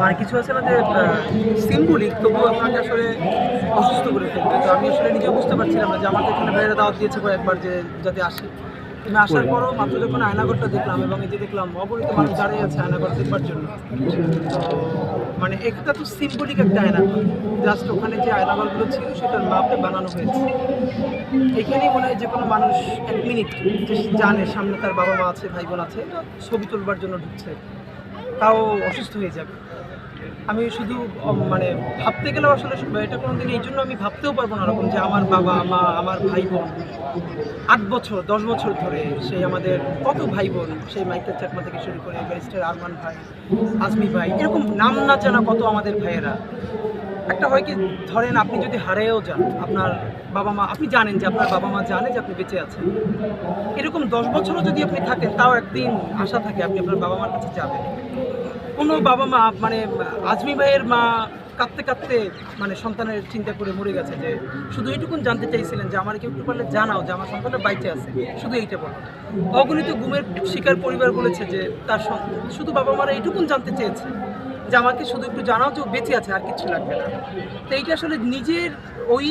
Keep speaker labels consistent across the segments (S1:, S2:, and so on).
S1: মানে কিছু আছে না যে সিম্বলিক তবুও আপনাকে আসলে অসুস্থ করে ফেলবে। তো আমি আসলে নিজে বুঝতে পারছিলাম না যে আমাকে এখানে বাইরে দাওয়াত দিয়েছে কয়েকবার যে যাতে আসি। আমি আসার পরও মাত্র যখন আয়নাঘরটা দেখলাম এবং এই যে দেখলাম অগণিত মানুষ দাঁড়িয়ে আছে আয়নাঘর দেখবার জন্য। মানে একটা তো সিম্বলিক একটা আয়নাঘর জাস্ট ওখানে যে আয়নাঘরগুলো ছিল সেটার মাপে বানানো হয়েছে। এখানেই মনে হয় যে কোনো মানুষ এক মিনিট যে জানে সামনে তার বাবা মা আছে ভাই বোন আছে ছবি তুলবার জন্য ঢুকছে। তাও অসুস্থ হয়ে যাবে। আমি শুধু মানে ভাবতে গেলেও আসলে এটা কোনো দিন এই জন্য আমি ভাবতেও পারব না এরকম যে আমার বাবা, মা, আমার ভাই বোন আট বছর, দশ বছর ধরে সেই আমাদের, কত ভাই বোন সেই মাইকেল চাকমা থেকে শুরু করে ব্যারিস্টার আরমান ভাই, আজমি ভাই, এরকম নাম না জানা কত আমাদের ভাইয়েরা। একটা হয় কি, ধরেন আপনি যদি হারিয়েও যান, আপনার বাবা মা, আপনি জানেন যে আপনার বাবা মা জানে যে আপনি বেঁচে আছেন। এরকম দশ বছরও যদি আপনি থাকেন, তাও একদিন আশা থাকে আপনি আপনার বাবা মার কাছে যাবেন। কোনো বাবা মা মানে আজমি ভাইয়ের মা কাঁদতে কাঁদতে মানে সন্তানের চিন্তা করে মরে গেছে যে, শুধু এইটুকুন জানতে চাইছিলেন যে, আমার কেউ একটু পারলে জানাও যে, আমার সন্তানটা বাইচে আছে। শুধু এইটা বলো। অগণিত গুমের শিকার পরিবার বলেছে যে, তার শুধু বাবা মারা এইটুকুন জানতে চেয়েছে। যে আমাকে শুধু একটু জানাও যে ও বেঁচে আছে, আর কিছু লাগবে না। তো এইটা আসলে নিজের ওই,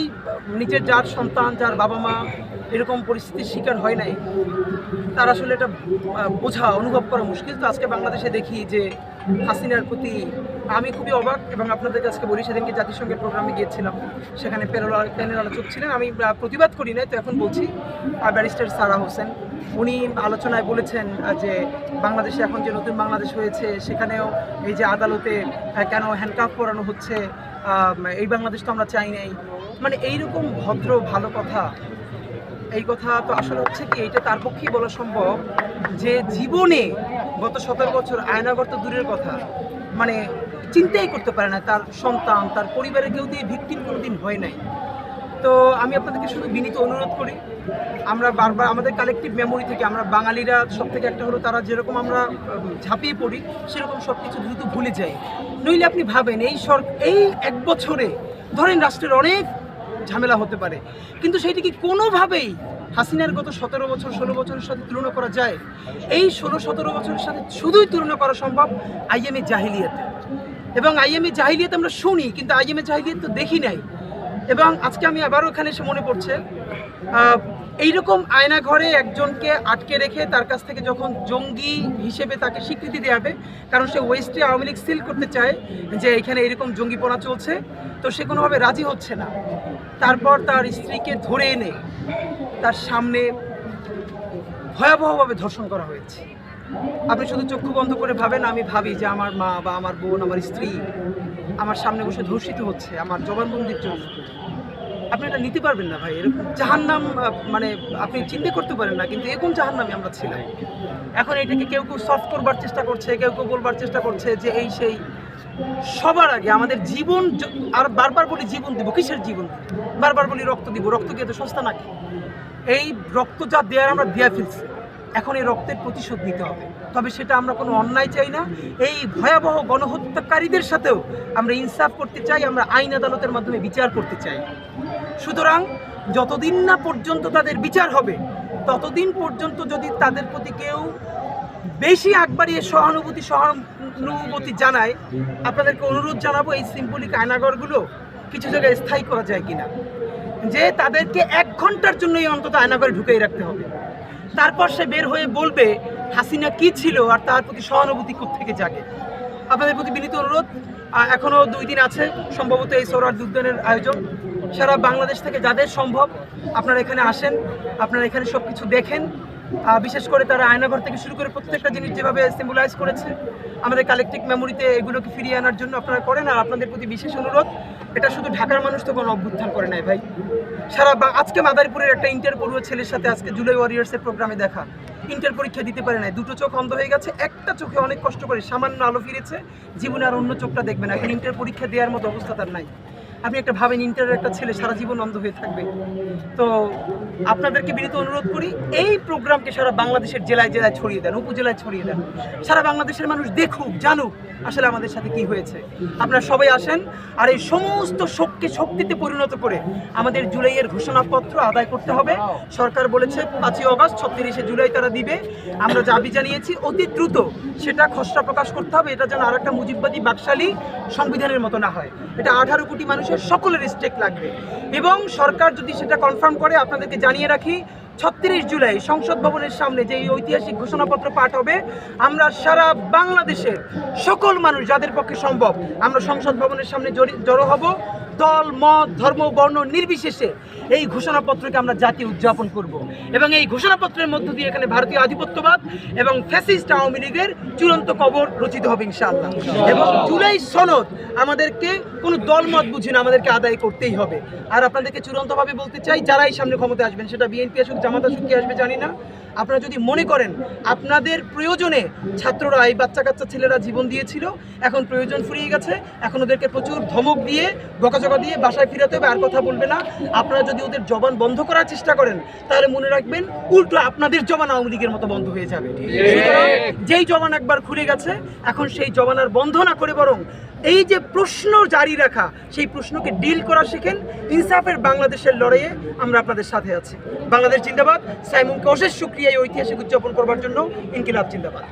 S1: নিজের যার সন্তান, যার বাবা মা এরকম পরিস্থিতির শিকার হয় নাই, তার আসলে এটা বোঝা, অনুভব করা মুশকিল। তো আজকে বাংলাদেশে দেখি যে হাসিনার প্রতি আমি খুবই অবাক এবং আপনাদের কাছে বলি, সেদিনকে জাতিসংঘের প্রোগ্রামে গিয়েছিলাম, সেখানে প্যানেল আলোচক ছিলেন। আমি প্রতিবাদ করি নাই, তো এখন বলছি ব্যারিস্টার সারা হোসেন। উনি আলোচনায় বলেছেন যে বাংলাদেশে এখন যে নতুন বাংলাদেশ হয়েছে, সেখানেও এই যে আদালতে কেন হ্যান্ডকাফ করানো হচ্ছে এই বাংলাদেশ তো আমরা চাই নাই। মানে এইরকম ভদ্র, ভালো কথা, এই কথা তো আসলে হচ্ছে কি এটা তার পক্ষেই বলা সম্ভব যে জীবনে গত সতেরো বছর আয়নাগর তো দূরের কথা মানে চিন্তাই করতে পারে না, তার সন্তান, তার পরিবারের কেউ দিয়ে ভিকটিম কোনোদিন হয় নাই। তো আমি আপনাদেরকে শুধু বিনীত অনুরোধ করি, আমরা বারবার আমাদের কালেকটিভ মেমোরি থেকে, আমরা বাঙালিরা সব থেকে একটা হলো তারা যেরকম আমরা ঝাঁপিয়ে পড়ি, সেরকম সব কিছু দ্রুত ভুলে যাই নইলে আপনি ভাবেন এই সর, এই এক বছরে ধরেন রাষ্ট্রের অনেক ঝামেলা হতে পারে, কিন্তু সেইটি কি কোনোভাবেই হাসিনার গত সতেরো বছর, ষোলো বছরের সাথে তুলনা করা যায়? এই ষোলো, সতেরো বছরের সাথে শুধুই তুলনা করা সম্ভব আইএমএ জাহিলিয়াতে। এবং আইএমএ জাহিলিয়াত আমরা শুনি, কিন্তু আইএমএ জাহিলিয়াত তো দেখি নাই। এবং আজকে আমি আবারও এখানে এসে মনে পড়ছে এইরকম আয়না ঘরে একজনকে আটকে রেখে তার কাছ থেকে যখন জঙ্গি হিসেবে তাকে স্বীকৃতি দেওয়া হবে, কারণ সে ওয়েস্টে আওয়ামী লীগ সিল করতে চায় যে এখানে এরকম জঙ্গিপনা চলছে, তো সে কোনোভাবে রাজি হচ্ছে না। তারপর তার স্ত্রীকে ধরে এনে তার সামনে ভয়াবহভাবে ধর্ষণ করা হয়েছে। আপনি শুধু চক্ষু বন্ধ করে ভাবেন, আমি ভাবি যে আমার মা বা আমার বোন, আমার স্ত্রী আমার সামনে বসে ধর্ষিত হচ্ছে, আমার জবানবন্দির জন্য। আপনি এটা নিতে পারবেন না ভাই, এরকম জাহান্নাম মানে আপনি চিন্তা করতে পারেন না, কিন্তু এরকম জাহান্নামে আমরা ছিলাম। এখন এটাকে কেউ কেউ সফট করবার চেষ্টা করছে, কেউ কেউ বলবার চেষ্টা করছে যে এই সেই সবার আগে আমাদের জীবন আর বারবার বলি জীবন দিব, কিসের জীবন? বারবার বলি রক্ত দিব, রক্ত কি এত সস্তা নাকি? এই রক্ত যা দেওয়ার আমরা দেয়া ফেলছি, এখন এই রক্তের প্রতিশোধ নিতে হবে। তবে সেটা আমরা কোনো অন্যায় চাই না, এই ভয়াবহ গণহত্যাকারীদের সাথেও আমরা ইনসাফ করতে চাই, আমরা আইন আদালতের মাধ্যমে বিচার করতে চাই। সুতরাং যতদিন না পর্যন্ত তাদের বিচার হবে ততদিন পর্যন্ত যদি তাদের প্রতি কেউ বেশি আগ বাড়িয়ে সহানুভূতি সহানুভূতি জানায় আপনাদেরকে অনুরোধ জানাব এই সিম্পলিক আয়নাগরগুলো কিছু জায়গায় স্থায়ী করা যায় কিনা। যে তাদেরকে এক ঘণ্টার জন্যই অন্তত আয়নাঘরে ঢুকিয়ে রাখতে হবে। তারপর সে বের হয়ে বলবে হাসিনা কি ছিল আর তার প্রতি সহানুভূতি থেকে জাগে? আপনাদের প্রতি বিনীত অনুরোধ আহ, এখনও দুই দিন আছে সম্ভবত এই সৌরার উদ্যানের আয়োজন। সারা বাংলাদেশ থেকে যাদের সম্ভব আপনারা এখানে আসেন, আপনারা এখানে সব কিছু দেখেন বিশেষ করে তারা আয়নাঘর থেকে শুরু করে প্রত্যেকটা জিনিস যেভাবে সিম্বলাইজ করেছে, আমাদের কালেকটিভ মেমোরিতে এগুলোকে ফিরিয়ে আনার জন্য আপনারা করেন। আর আপনাদের প্রতি বিশেষ অনুরোধ, এটা শুধু ঢাকার মানুষ তো কোনো অভ্যুত্থান করে নাই ভাই। সারা আজকে মাদারীপুরের একটা ইন্টার পড়ুয়া ছেলের সাথে আজকে জুলাই ওয়ারিয়ার্সের প্রোগ্রামে দেখা। ইন্টার পরীক্ষা দিতে পারে নাই, দুটো চোখ অন্ধ হয়ে গেছে। একটা চোখে অনেক কষ্ট করে সামান্য আলো ফিরেছে, জীবনে আর অন্য চোখটা দেখবে না। এখন ইন্টার পরীক্ষা দেওয়ার মতো অবস্থা তার নাই। আপনি একটা ভাবেন ইন্টারের একটা ছেলে সারা জীবন অন্ধ হয়ে থাকবে। তো আপনাদেরকে বিনীত অনুরোধ করি, এই প্রোগ্রামকে সারা বাংলাদেশের জেলায় জেলায় ছড়িয়ে দেন, উপজেলায় ছড়িয়ে দেন। সারা বাংলাদেশের মানুষ দেখুক, জানুক আসলে আমাদের সাথে কি হয়েছে। আপনারা সবাই আসেন আর এই সমস্ত শোককে শক্তিতে পরিণত করে আমাদের জুলাইয়ের ঘোষণাপত্র আদায় করতে হবে। সরকার বলেছে পাঁচই অগস্ট, ছত্রিশে জুলাই তারা দিবে। আমরা দাবি জানিয়েছি, অতি দ্রুত সেটা খসড়া প্রকাশ করতে হবে। এটা যেন আরেকটা মুজিববাদী বাকশালী সংবিধানের মতো না হয়। এটা আঠারো কোটি মানুষের সকলের স্টেক লাগবে। এবং সরকার যদি সেটা কনফার্ম করে, আপনাদেরকে জানিয়ে রাখি, ছত্রিশ জুলাই সংসদ ভবনের সামনে যে ঐতিহাসিক ঘোষণাপত্র পাঠ হবে, আমরা সারা বাংলাদেশের সকল মানুষ যাদের পক্ষে সম্ভব, আমরা সংসদ ভবনের সামনে জড়ো হব। দল, মত, ধর্ম, বর্ণ নির্বিশেষে এই ঘোষণাপত্রকে আমরা জাতি উদযাপন করব। এবং এই ঘোষণাপত্রের মধ্য দিয়ে এখানে ভারতীয় আধিপত্যবাদ এবং ফ্যাসিস্ট আওয়ামী লীগের চূড়ান্ত কবর রচিত হবে ইনশাআল্লাহ। এবং জুলাই সনদ আমাদেরকে কোনো দলমত বুঝে না, আমাদেরকে আদায় করতেই হবে। আর আপনাদেরকে চূড়ান্তভাবে বলতে চাই, যারাই সামনে ক্ষমতা আসবেন, সেটা বিএনপি আসুক, জামাত আসুক, কি আসবে জানি না। আপনারা যদি মনে করেন আপনাদের প্রয়োজনে ছাত্ররা এই বাচ্চা কাচ্চা ছেলেরা জীবন দিয়েছিল, এখন প্রয়োজন ফুরিয়ে গেছে, এখন ওদেরকে প্রচুর ধমক দিয়ে বকাঝকা দিয়ে বাসায় ফিরাতে হবে আর কথা বলবে না। আপনারা যদি ওদের জবান বন্ধ করার চেষ্টা করেন তাহলে মনে রাখবেন উল্টো আপনাদের জবান আওয়ামী লীগের মতো বন্ধ হয়ে যাবে যেই জবান একবার খুলে গেছে এখন সেই জবান আর বন্ধ না করে বরং এই যে প্রশ্ন জারি রাখা সেই প্রশ্নকে ডিল করা শেখেন। ইনসাফের বাংলাদেশের লড়াইয়ে আমরা আপনাদের সাথে আছি। বাংলাদেশ জিন্দাবাদ। সাইমুনকে অশেষ সুক্রিয়া এই ঐতিহাসিক উদযাপন করবার জন্য। ইনকিলাব জিন্দাবাদ।